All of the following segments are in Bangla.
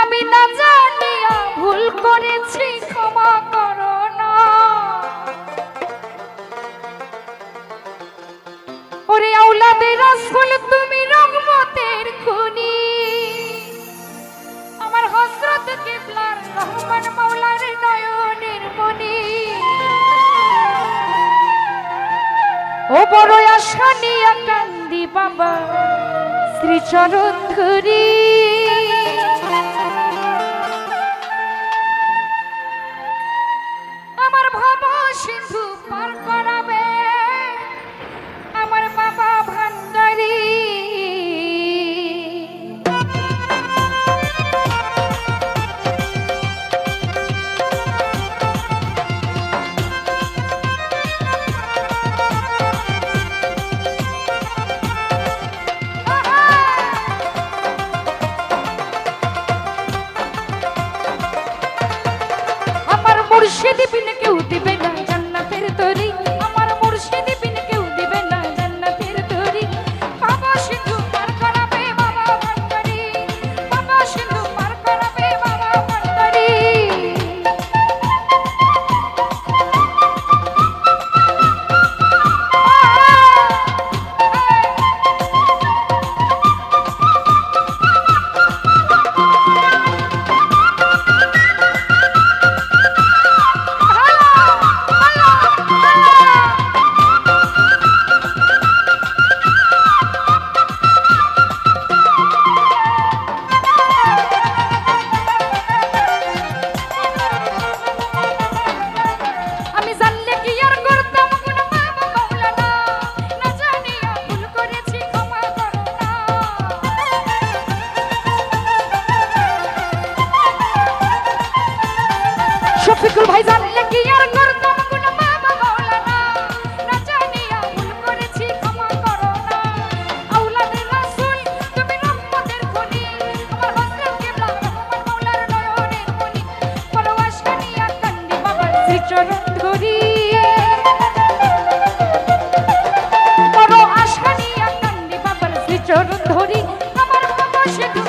আমি না জানিয়া ভুল করেছি, ক্ষমা করো না। ওরে আউলাদের রাসূল, তুমি রহমতের খুনি। আমার হযরত কিবলার রহমান মাওলার নয়ন ও বড় আশা নিয়া কান্দি বাবা। শ্রীচরণ ধরি সে দিবি না কেউ দিবে worship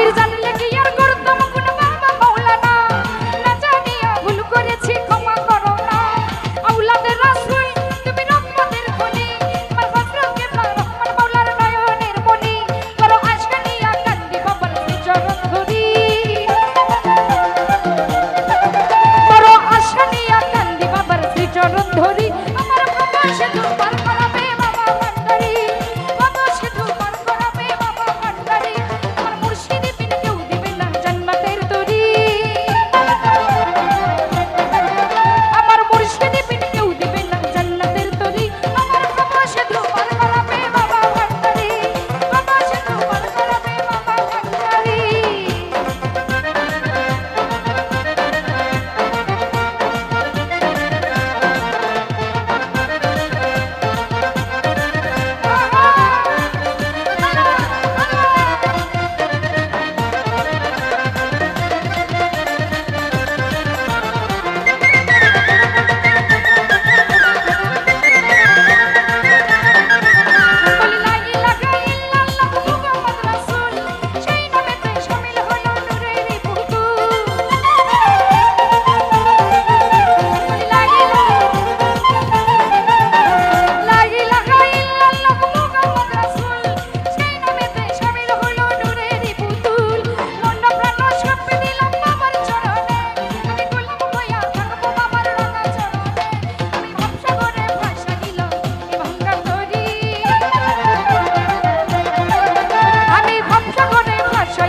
Kirtan.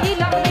You know.